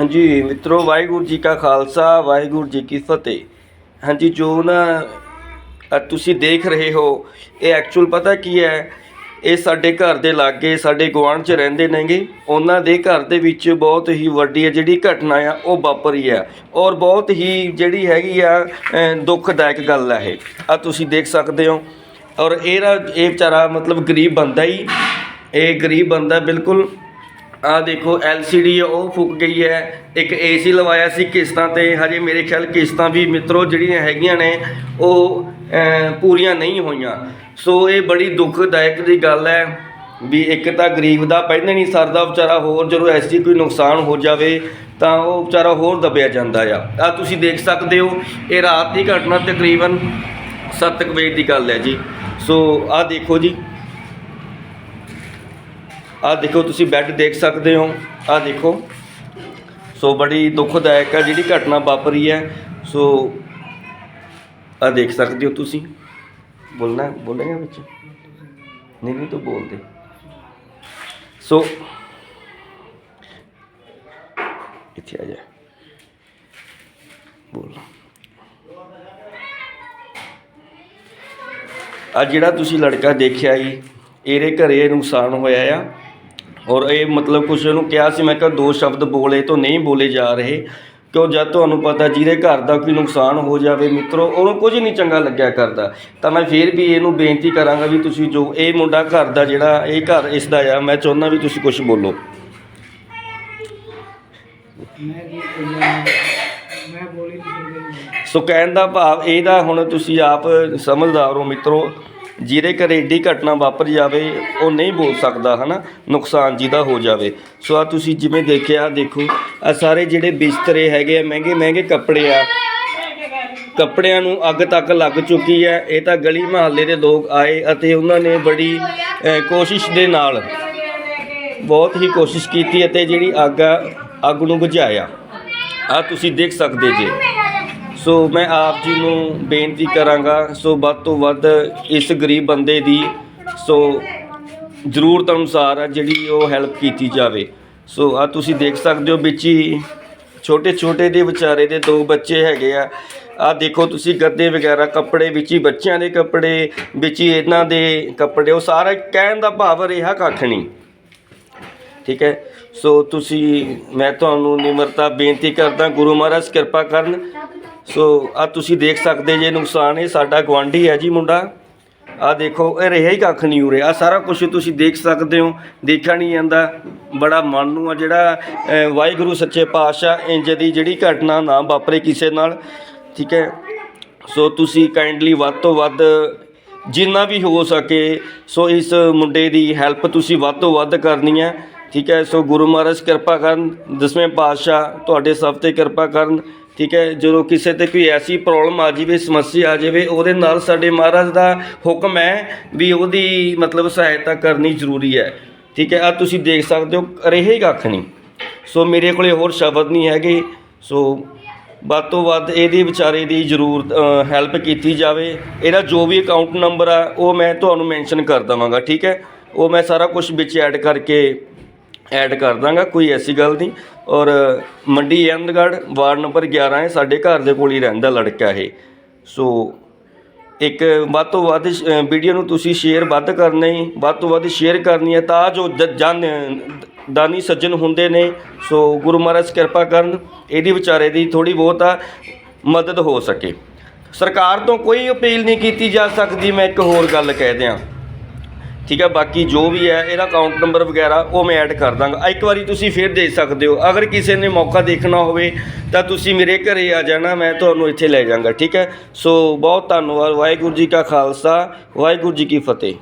ਹਾਂਜੀ, ਮਿੱਤਰੋ, ਵਾਹਿਗੁਰੂ ਜੀ ਕਾ ਖਾਲਸਾ, ਵਾਹਿਗੁਰੂ ਜੀ ਕੀ ਫਤਿਹ। ਹਾਂਜੀ, ਜੋ ਨਾ ਤੁਸੀਂ ਦੇਖ ਰਹੇ ਹੋ, ਇਹ ਐਕਚੁਅਲ ਪਤਾ ਕੀ ਹੈ? ਇਹ ਸਾਡੇ ਘਰ ਦੇ ਲਾਗੇ, ਸਾਡੇ ਗੁਆਂਢ 'ਚ ਰਹਿੰਦੇ ਨੇਗੇ। ਉਹਨਾਂ ਦੇ ਘਰ ਦੇ ਵਿੱਚ ਬਹੁਤ ਹੀ ਵੱਡੀ ਹੈ, ਜਿਹੜੀ ਘਟਨਾ ਆ, ਉਹ ਵਾਪਰੀ ਆ ਔਰ ਬਹੁਤ ਹੀ ਜਿਹੜੀ ਹੈਗੀ ਆ ਦੁੱਖਦਾਇਕ ਗੱਲ ਹੈ ਇਹ। ਆ ਤੁਸੀਂ ਦੇਖ ਸਕਦੇ ਹੋ। ਔਰ ਇਹਦਾ ਇਹ ਵਿਚਾਰਾ ਮਤਲਬ ਗਰੀਬ ਬੰਦਾ ਹੀ। ਇਹ ਗਰੀਬ ਬੰਦਾ ਬਿਲਕੁਲ ਆ ਦੇਖੋ LCD ਉਹ ਫੁੱਕ ਗਈ ਹੈ। ਇੱਕ AC ਲਵਾਇਆ ਸੀ ਕਿਸ਼ਤਾਂ ਤੇ। ਹਜੇ ਮੇਰੇ ਖਿਆਲ ਕਿਸ਼ਤਾਂ ਵੀ ਮਿੱਤਰੋ ਜਿਹੜੀਆਂ ਹੈਗੀਆਂ ਨੇ, ਉਹ ਪੂਰੀਆਂ ਨਹੀਂ ਹੋਈਆਂ। ਸੋ ਇਹ ਬੜੀ ਦੁੱਖਦਾਇਕ ਦੀ ਗੱਲ ਹੈ ਵੀ ਇੱਕ ਤਾਂ ਗਰੀਬ ਦਾ ਪਹਿਲਾਂ ਨਹੀਂ ਸਰਦਾ, ਵਿਚਾਰਾ ਹੋਰ ਜਦੋਂ ਐਸੀ ਕੋਈ ਨੁਕਸਾਨ ਹੋ ਜਾਵੇ, ਤਾਂ ਉਹ ਵਿਚਾਰਾ ਹੋਰ ਦਬਿਆ ਜਾਂਦਾ ਆ। ਆ ਤੁਸੀਂ ਦੇਖ ਸਕਦੇ ਹੋ, ਇਹ ਰਾਤ ਦੀ ਘਟਨਾ ਤਕਰੀਬਨ 7 ਵਜੇ ਦੀ ਗੱਲ ਹੈ ਜੀ। ਸੋ ਆ ਦੇਖੋ ਜੀ। ਆ ਦੇਖੋ, ਤੁਸੀਂ ਬੈੱਡ ਦੇਖ ਸਕਦੇ ਹੋ। ਆ ਦੇਖੋ। ਸੋ ਬੜੀ ਦੁਖਦਾਇਕ ਹੈ ਜਿਹੜੀ ਘਟਨਾ ਵਾਪਰੀ ਹੈ। ਸੋ ਆ ਦੇਖ ਸਕਦੇ ਹੋ ਤੁਸੀਂ। ਬੋਲਣਾ ਬੋਲੇਗਾ ਵਿੱਚ? ਨਹੀਂ ਨਹੀਂ, ਤੂੰ ਬੋਲਦੇ ਸੋ ਇੱਥੇ ਆ ਜਾ। ਬੋਲ। ਆ ਜਿਹੜਾ ਤੁਸੀਂ ਲੜਕਾ ਦੇਖਿਆ ਜੀ, ਇਹਦੇ ਘਰੇ ਨੁਕਸਾਨ ਹੋਇਆ ਆ। ਔਰ ਇਹ ਮਤਲਬ ਕੁਛ ਉਹਨੂੰ ਕਿਹਾ ਸੀ ਮੈਂ ਕਿਹਾ ਦੋ ਸ਼ਬਦ ਬੋਲੇ ਤੋਂ ਨਹੀਂ ਬੋਲੇ ਜਾ ਰਹੇ। ਕਿਉਂ ਜਦ ਤੁਹਾਨੂੰ ਪਤਾ ਜਿਹਦੇ ਘਰ ਦਾ ਕੋਈ ਨੁਕਸਾਨ ਹੋ ਜਾਵੇ ਮਿੱਤਰੋ ਉਹਨੂੰ ਕੁਝ ਨਹੀਂ ਚੰਗਾ ਲੱਗਿਆ ਕਰਦਾ। ਤਾਂ ਮੈਂ ਫੇਰ ਵੀ ਇਹਨੂੰ ਬੇਨਤੀ ਕਰਾਂਗਾ ਵੀ ਤੁਸੀਂ ਜੋ ਇਹ ਮੁੰਡਾ ਘਰ ਦਾ ਜਿਹੜਾ ਇਹ ਘਰ ਇਸ ਦਾ ਆ ਮੈਂ ਚਾਹੁੰਦਾ ਵੀ ਤੁਸੀਂ ਕੁਝ ਬੋਲੋ। ਮੈਂ ਕੀ ਬੋਲੀ ਸੋ ਕਹਿਣ ਦਾ ਭਾਵ ਇਹਦਾ ਹੁਣ ਤੁਸੀਂ ਆਪ ਸਮਝਦਾਰ ਹੋ ਮਿੱਤਰੋ। ਜਿਹਦੇ ਘਰੇ ਏਡੀ ਘਟਨਾ ਵਾਪਰ ਜਾਵੇ, ਉਹ ਨਹੀਂ ਬੋਲ ਸਕਦਾ, ਹਨਾ? ਨੁਕਸਾਨ ਜਿਹਦਾ ਹੋ ਜਾਵੇ। ਸੋ ਆ ਤੁਸੀਂ ਜਿਵੇਂ ਦੇਖਿਆ, ਦੇਖੋ ਆ ਸਾਰੇ ਜਿਹੜੇ ਬਿਸਤਰੇ ਹੈਗੇ ਆ, ਮਹਿੰਗੇ ਮਹਿੰਗੇ ਕੱਪੜੇ ਆ, ਕੱਪੜਿਆਂ ਨੂੰ ਅੱਗ ਤੱਕ ਲੱਗ ਚੁੱਕੀ ਹੈ। ਇਹ ਤਾਂ ਗਲੀ ਮਹੱਲੇ ਦੇ ਲੋਕ ਆਏ ਅਤੇ ਉਹਨਾਂ ਨੇ ਬੜੀ ਕੋਸ਼ਿਸ਼ ਦੇ ਨਾਲ ਬਹੁਤ ਹੀ ਕੋਸ਼ਿਸ਼ ਕੀਤੀ ਅਤੇ ਜਿਹੜੀ ਅੱਗ ਆ, ਅੱਗ ਨੂੰ ਬੁਝਾਇਆ। ਆ ਤੁਸੀਂ ਦੇਖ ਸਕਦੇ ਜੇ। ਸੋ ਮੈਂ ਆਪ ਜੀ ਨੂੰ ਬੇਨਤੀ ਕਰਾਂਗਾ, ਸੋ ਵੱਧ ਤੋਂ ਵੱਧ ਇਸ ਗਰੀਬ ਬੰਦੇ ਦੀ, ਸੋ ਜ਼ਰੂਰਤ ਅਨੁਸਾਰ ਆ ਜਿਹੜੀ ਉਹ ਹੈਲਪ ਕੀਤੀ ਜਾਵੇ। ਸੋ ਆ ਤੁਸੀਂ ਦੇਖ ਸਕਦੇ ਹੋ ਵਿੱਚ ਹੀ ਛੋਟੇ ਛੋਟੇ ਦੇ ਵਿਚਾਰੇ ਦੇ ਦੋ ਬੱਚੇ ਹੈਗੇ ਆ। ਆ ਦੇਖੋ ਤੁਸੀਂ ਗੱਦੇ ਵਗੈਰਾ, ਕੱਪੜੇ ਵਿੱਚ ਹੀ ਬੱਚਿਆਂ ਦੇ ਕੱਪੜੇ, ਵਿੱਚ ਹੀ ਇਹਨਾਂ ਦੇ ਕੱਪੜੇ, ਉਹ ਸਾਰਾ ਕਹਿਣ ਦਾ ਭਾਵ ਰਿਹਾ ਕੱਖ ਨਹੀਂ। ਠੀਕ ਹੈ? ਸੋ ਤੁਸੀਂ, ਮੈਂ ਤੁਹਾਨੂੰ ਨਿਮਰਤਾ ਬੇਨਤੀ ਕਰਦਾ, ਗੁਰੂ ਮਹਾਰਾਜ ਕਿਰਪਾ ਕਰਨ। ਸੋ ਆ ਤੁਸੀਂ ਦੇਖ ਸਕਦੇ ਜੇ ਨੁਕਸਾਨ ਇਹ ਸਾਡਾ ਗਵਾਂਢੀ ਹੈ ਜੀ ਮੁੰਡਾ। ਆ ਦੇਖੋ, ਇਹ ਰਿਹਾ ਹੀ ਕੱਖ ਨਹੀਂ ਉਰੇ। ਆ ਸਾਰਾ ਕੁਝ ਤੁਸੀਂ ਦੇਖ ਸਕਦੇ ਹੋ। ਦੇਖਿਆ ਨਹੀਂ ਜਾਂਦਾ। ਬੜਾ ਮਨ ਨੂੰ ਆ ਜਿਹੜਾ ਵਾਹਿਗੁਰੂ ਸੱਚੇ ਪਾਤਸ਼ਾਹ ਇੰਜ ਦੀ ਜਿਹੜੀ ਘਟਨਾ ਨਾ ਵਾਪਰੇ ਕਿਸੇ ਨਾਲ। ਠੀਕ ਹੈ? ਸੋ ਤੁਸੀਂ ਕਾਈਂਡਲੀ ਵੱਧ ਤੋਂ ਵੱਧ ਜਿੰਨਾ ਵੀ ਹੋ ਸਕੇ, ਸੋ ਇਸ ਮੁੰਡੇ ਦੀ ਹੈਲਪ ਤੁਸੀਂ ਵੱਧ ਤੋਂ ਵੱਧ ਕਰਨੀ ਹੈ। ਠੀਕ ਹੈ? ਸੋ ਗੁਰੂ ਮਹਾਰਾਜ ਕਿਰਪਾ ਕਰਨ। ਦਸਵੇਂ ਪਾਤਸ਼ਾਹ ਤੁਹਾਡੇ ਸਭ ਤੇ ਕਿਰਪਾ ਕਰਨ। ਠੀਕ ਹੈ, ਜਦੋਂ ਕਿਸੇ ਤੇ ਕੋਈ ਐਸੀ ਪ੍ਰੋਬਲਮ ਆ ਜਾਵੇ, ਸਮੱਸਿਆ ਆ ਜਾਵੇ, ਉਹਦੇ ਨਾਲ ਸਾਡੇ ਮਹਾਰਾਜ ਦਾ ਹੁਕਮ ਹੈ ਵੀ ਉਹਦੀ ਮਤਲਬ ਸਹਾਇਤਾ ਕਰਨੀ ਜ਼ਰੂਰੀ ਹੈ। ਠੀਕ ਹੈ ਆ ਤੁਸੀਂ ਦੇਖ ਸਕਦੇ ਹੋ ਰਹੇ ਹੀ ਕੱਖ ਨਹੀਂ। ਸੋ ਮੇਰੇ ਕੋਲੇ ਹੋਰ ਸ਼ਬਦ ਨਹੀਂ ਹੈਗੇ, ਸੋ ਵੱਧ ਤੋਂ ਵੱਧ ਇਹਦੀ ਵਿਚਾਰੇ ਦੀ ਜ਼ਰੂਰ ਹੈਲਪ ਕੀਤੀ ਜਾਵੇ। ਇਹਦਾ ਜੋ ਵੀ ਅਕਾਊਂਟ ਨੰਬਰ ਆ, ਉਹ ਮੈਂ ਤੁਹਾਨੂੰ ਮੈਂਸ਼ਨ ਕਰ ਦਵਾਂਗਾ, ਠੀਕ ਹੈ? ਉਹ ਮੈਂ ਸਾਰਾ ਕੁਝ ਵਿੱਚ ਐਡ ਕਰਕੇ ਐਡ ਕਰ ਦਾਂਗਾ ਕੋਈ ਐਸੀ ਗੱਲ ਨਹੀਂ। ਔਰ ਮੰਡੀ ਅਹਿਮਦਗੜ੍ਹ ਵਾਰਡ ਨੰਬਰ 11 ਹੈ ਸਾਡੇ ਘਰ ਦੇ ਕੋਲ ਹੀ ਰਹਿੰਦਾ ਲੜਕਾ ਇਹ। ਸੋ ਇੱਕ ਵੱਧ ਤੋਂ ਵੱਧ ਅ, ਵੀਡੀਓ ਨੂੰ ਤੁਸੀਂ ਸ਼ੇਅਰ ਵੱਧ ਕਰਨਾ ਹੀ ਵੱਧ ਤੋਂ ਵੱਧ ਸ਼ੇਅਰ ਕਰਨੀ ਹੈ ਤਾਂ ਜੋ ਜ- ਜਨ ਦਾਨੀ ਸੱਜਣ ਹੁੰਦੇ ਨੇ। ਸੋ ਗੁਰੂ ਮਹਾਰਾਜ ਕਿਰਪਾ ਕਰਨ ਇਹਦੀ ਵਿਚਾਰੇ ਦੀ ਥੋੜੀ ਬਹੁਤ ਆ ਮਦਦ ਹੋ ਸਕੇ। ਸਰਕਾਰ ਤੋਂ ਕੋਈ ਅਪੀਲ ਨਹੀਂ ਕੀਤੀ ਜਾ ਸਕਦੀ ਮੈਂ ਇੱਕ ਹੋਰ ਗੱਲ ਕਹਿ ਦਿਆਂ। ਠੀਕ ਹੈ ਬਾਕੀ ਜੋ ਵੀ ਹੈ, ਇਹਦਾ ਅਕਾਊਂਟ ਨੰਬਰ ਵਗੈਰਾ ਉਹ ਮੈਂ ਐਡ ਕਰ ਦਾਂਗਾ। ਇੱਕ ਵਾਰੀ ਤੁਸੀਂ ਫਿਰ ਦੇ ਸਕਦੇ ਹੋ। ਅਗਰ ਕਿਸੇ ਨੇ ਮੌਕਾ ਦੇਖਣਾ ਹੋਵੇ, ਤਾਂ ਤੁਸੀਂ ਮੇਰੇ ਘਰੇ ਆ ਜਾਣਾ, ਮੈਂ ਤੁਹਾਨੂੰ ਇੱਥੇ ਲੈ ਜਾਵਾਂਗਾ, ਠੀਕ ਹੈ? ਸੋ ਬਹੁਤ ਧੰਨਵਾਦ। ਵਾਹਿਗੁਰੂ ਜੀ ਕਾ ਖਾਲਸਾ, ਵਾਹਿਗੁਰੂ ਜੀ ਕੀ ਫਤਿਹ।